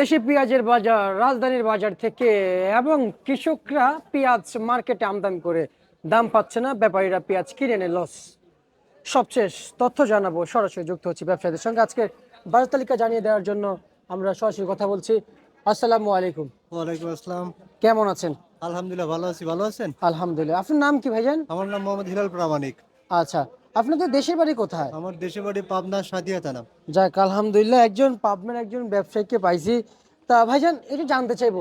দেশি পেঁয়াজের বাজার রাজধানীর বাজার থেকে এবং কৃষকরা পেঁয়াজ মার্কেটে আমদানি করে দাম পাচ্ছে না ব্যাপারীরা পেঁয়াজ কিনে এনে লস সবশেষ তথ্য জানাব সরাসরি যুক্ত হচ্ছে ব্যবসায়ীদের সঙ্গে। আজকে বাজার তালিকা জানিয়ে দেওয়ার জন্য আমরা সরাসরি কথা বলছি। আসসালামু আলাইকুম। ওয়ালাইকুম আসসালাম। কেমন আছেন? আলহামদুলিল্লাহ ভালো আছি। ভালো আছেন? আলহামদুলিল্লাহ। আপনার নাম কি ভাইজান? আমার নাম মোহাম্মদ হিলাল প্রামাণিক। আচ্ছা আপনাদের দেশের বাড়ি কোথায়? আমার দেশে বাড়ি পাবনা সাদিয়া থানা। যাক আলহামদুলিল্লাহ একজন পাবনার একজন ব্যবসায়ীকে পাইছি। তা ভাইজান একটু জানতে চাইব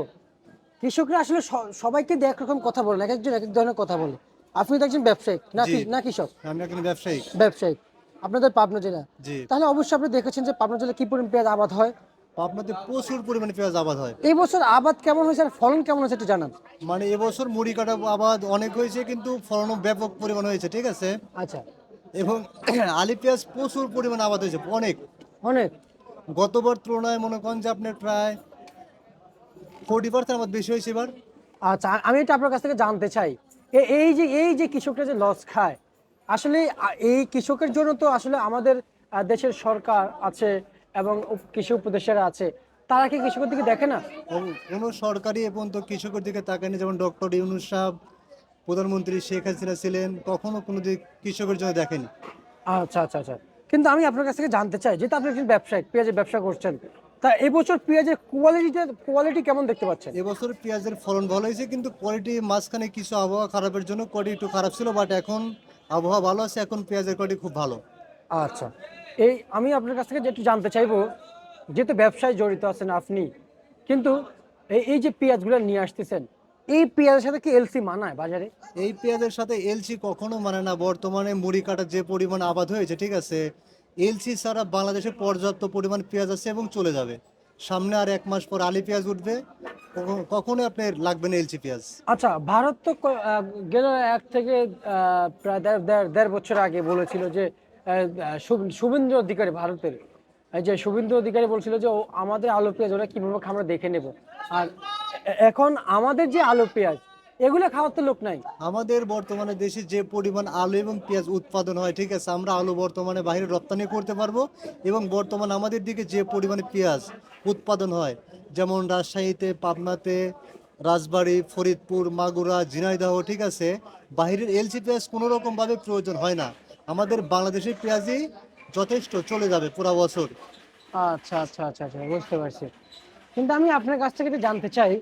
কৃষকরা আসলে সবাইকে দিয়ে একরকম কথা বলে এক একজন এক এক ধরনের কথা বলে। আপনি তো একজন ব্যবসায়িক না। না কৃষক? আমি একজন ব্যবসায়ী। ব্যবসায়িক আপনাদের পাবনা জেলা। জি। তাহলে অবশ্যই আপনি দেখেছেন যে পাবনা জেলায় কি পরিমাণ পেঁয়াজ আবাদ হয়? পাবনাতে প্রচুর পরিমাণে পেঁয়াজ আবাদ হয়। এই বছর আবাদ কেমন হয়েছে আর ফলন কেমন হয়েছে একটু জানান। মানে এবছর মুড়ি কাটা আবাদ অনেক হয়েছে কিন্তু ফলনও ব্যাপক পরিমাণ হয়েছে ঠিক আছে? আচ্ছা। এবং আলি পেঁয়াজ প্রচুর পরিমাণ আবাদ হয়েছে অনেক। অনেক। গতবার তুলনায় মনে করেন যে আপনার প্রায় ফোর্টি পার্সেন্ট আবাদ বেশি হয়েছে এবার। আচ্ছা আমি এটা আপনার কাছ থেকে জানতে চাই। এই যে এই যে কৃষকরা যে লস খায় আসলে এই কৃষকের জন্য তো আসলে আমাদের দেশের সরকার আছে এবং কৃষি উপদেশেরা আছে তারা কি কৃষকের দিকে দেখে না? কোনো সরকারি এ পর্যন্ত কৃষকের দিকে তাকায়নি যেমন ডক্টর ইউনুস সাহেব প্রধানমন্ত্রী শেখ হাসিনা ছিলেন কখনো কোনো দিক কৃষকের জন্য দেখেনি আচ্ছা আচ্ছা আচ্ছা। কিন্তু আমি আপনার কাছ থেকে জানতে চাই যেহেতু আপনি একজন ব্যবসায়ী পেঁয়াজের ব্যবসা করছেন তা এবছর পেঁয়াজের কোয়ালিটিটা কোয়ালিটি কেমন দেখতে পাচ্ছেন? এবছর পেঁয়াজের ফলন ভালো হয়েছে কিন্তু কোয়ালিটি মাঝখানে কিছু আবহাওয়া খারাপের জন্য কোয়ালিটি একটু খারাপ ছিল বাট এখন আবহাওয়া ভালো আছে এখন পেঁয়াজের কোয়ালিটি খুব ভালো। আচ্ছা। এই আমি আপনার কাছ থেকে যে একটু জানতে চাইব যেহেতু ব্যবসায় জড়িত আছেন আপনি কিন্তু এই এই যে পেঁয়াজগুলো নিয়ে আসতেছেন এই পেঁয়াজের সাথে কি এলসি মানায় বাজারে? এই পেঁয়াজের সাথে এলসি কখনো মানে না বর্তমানে মুড়ি কাটার যে পরিমাণ আবাদ হয়েছে ঠিক আছে এলসি ছাড়া বাংলাদেশে পর্যাপ্ত পরিমাণ পেঁয়াজ আছে এবং চলে যাবে। সামনে আর এক মাস পর আলি পেঁয়াজ উঠবে কখনো- আপনার লাগবে না এলসি পেঁয়াজ। আচ্ছা ভারত তো গেল এক থেকে প্রায় দেড় দেড় বছর আগে বলেছিল যে আহ, শুভ- শুভেন্দু অধিকারী ভারতের যে শুভেন্দু অধিকারী বলছিল যে ও আমাদের আলু পেঁয়াজ ওরা কীভাবে আমরা দেখে নেব। আর এখন আমাদের যে আলু পেঁয়াজ এগুলো খাওয়ার তো লোক নাই। আমাদের বর্তমানে দেশে যে পরিমাণ আলু এবং পেঁয়াজ উৎপাদন হয় ঠিক আছে আমরা আলু বর্তমানে বাইরে রপ্তানি করতে পারব এবং বর্তমান আমাদের দিকে যে পরিমাণে পেঁয়াজ উৎপাদন হয় যেমন রাজশাহীতে পাবনাতে রাজবাড়ী ফরিদপুর মাগুরা ঝিনাইদহ ঠিক আছে বাইরের এলসি পেঁয়াজ কোনো রকমভাবে প্রয়োজন হয় না। আমাদের বাংলাদেশের পেঁয়াজই যথেষ্ট চলে যাবে পুরো বছর। আচ্ছা আচ্ছা আচ্ছা আচ্ছা বুঝতে পারছি। কিন্তু আমি আপনার কাছ থেকে জানতে চাই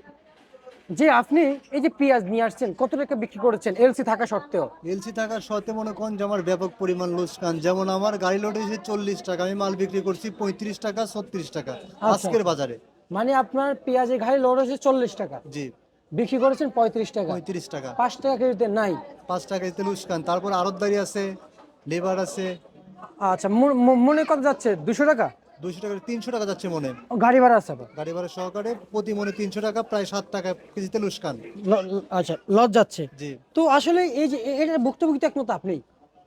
যে আপনি এই যে পেঁয়াজ নিয়ে আসছেন কত টাকা বিক্রি করেছেন? এলসি থাকা সত্ত্বেও। এলসি থাকার সত্ত্বে মনে করেন যে আমার ব্যাপক পরিমাণ লোকসান। যেমন আমার গাড়ি লোড এসে চল্লিশ টাকা আমি মাল বিক্রি করছি পঁয়ত্রিশ টাকা ছত্রিশ টাকা আজকের বাজারে। মানে আপনার পেঁয়াজের ঘাড়ি লোড হচ্ছে চল্লিশ টাকা। জি। বিক্রি করেছেন পঁয়ত্রিশ টাকা। পঁয়ত্রিশ টাকা। পাঁচ টাকা কেজিতে নাই। পাঁচ টাকা কেজিতে লুসকান তারপর আড়তদারি আছে লেবার আছে। আচ্ছা মনে কত যাচ্ছে? দুশো টাকা? দুশো টাকা তিনশো টাকা যাচ্ছে মনে। গাড়ি ভাড়া আছে আবার? গাড়ি ভাড়া সহকারে প্রতি মনে তিনশো টাকা প্রায় সাত টাকা কেজিতে লুসকান আচ্ছা লজ যাচ্ছে। জি। তো আসলে এই যে এটা ভুক্তভোগী একমত আপনি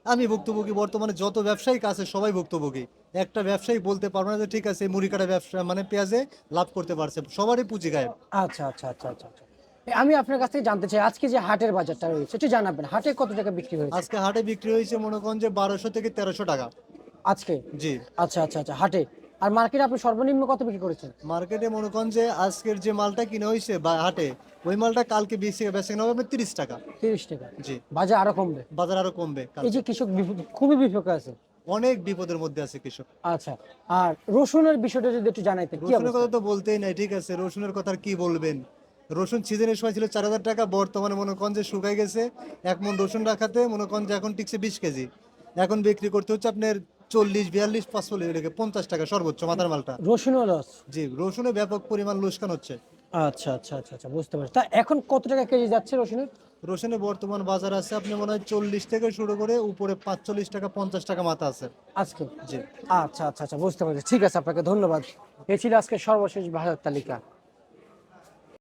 আমি ভুক্তভোগী বর্তমানে যত ব্যবসায়িক আছে সবাই ভুক্তভোগী। একটা ব্যবসায়ী বলতে পারবে না যে ঠিক আছে মুড়ি কাটা ব্যবসা মানে পেঁয়াজে লাভ করতে পারছে। সবারই পুঁজি গায়েব। আচ্ছা আচ্ছা আচ্ছা আচ্ছা আচ্ছা। আমি আপনার কাছ থেকে জানতে চাই আজকে যে হাটের বাজারটা রয়েছে একটু জানাবেন হাটে কত টাকা বিক্রি হয়েছে? আজকে হাটে বিক্রি হয়েছে মনে করেন যে বারোশো থেকে তেরোশো টাকা। আজকে? জি। আচ্ছা আচ্ছা আচ্ছা হাটে? আর মার্কেটে আপনি সর্বনিম্ন কত বিক্রি করেছেন? মার্কেটে মনে করেন যে আজকের যে মালটা কিনে হয়েছে বা হাটে ওই মালটা কালকে বেশি বেশি কিনা হবে তিরিশ টাকা। তিরিশ টাকা। জি। বাজার আরও কমবে? বাজার আরও কমবে এই যে কৃষক খুবই বিপক্ষে আছে। অনেক বিপদের মধ্যে আছে কৃষক। আচ্ছা। আর রসুনের বিষয়টা যদি একটু জানাইতেন কি রসুনের কথা তো বলতেই নাই ঠিক আছে। রসুনের কথা আর কি বলবেন? রসুন সিজনের সময় ছিল চার হাজার টাকা বর্তমানে মনে করেন যে শুকাই গেছে। এক মন রসুন রাখাতে মনে করেন যে এখন টিকছে বিশ কেজি। এখন বিক্রি করতে হচ্ছে আপনার চল্লিশ বিয়াল্লিশ পাঁচচল্লিশ এটাকে পঞ্চাশ টাকা সর্বোচ্চ মাথার মালটা। রসুনও লস? জি রসুনে ব্যাপক পরিমাণ লোসকান হচ্ছে। আচ্ছা আচ্ছা আচ্ছা আচ্ছা বুঝতে পারছি। তা এখন কত টাকা কেজি যাচ্ছে রসুনের? রসুনে বর্তমান বাজার আছে আপনি মনে হয় চল্লিশ থেকে শুরু করে উপরে পাঁচচল্লিশ টাকা পঞ্চাশ টাকা মাথা আছে। আজকে? জি। আচ্ছা আচ্ছা আচ্ছা বুঝতে পারছি। ঠিক আছে আপনাকে ধন্যবাদ। এ ছিল আজকে সর্বশেষ বাজার তালিকা।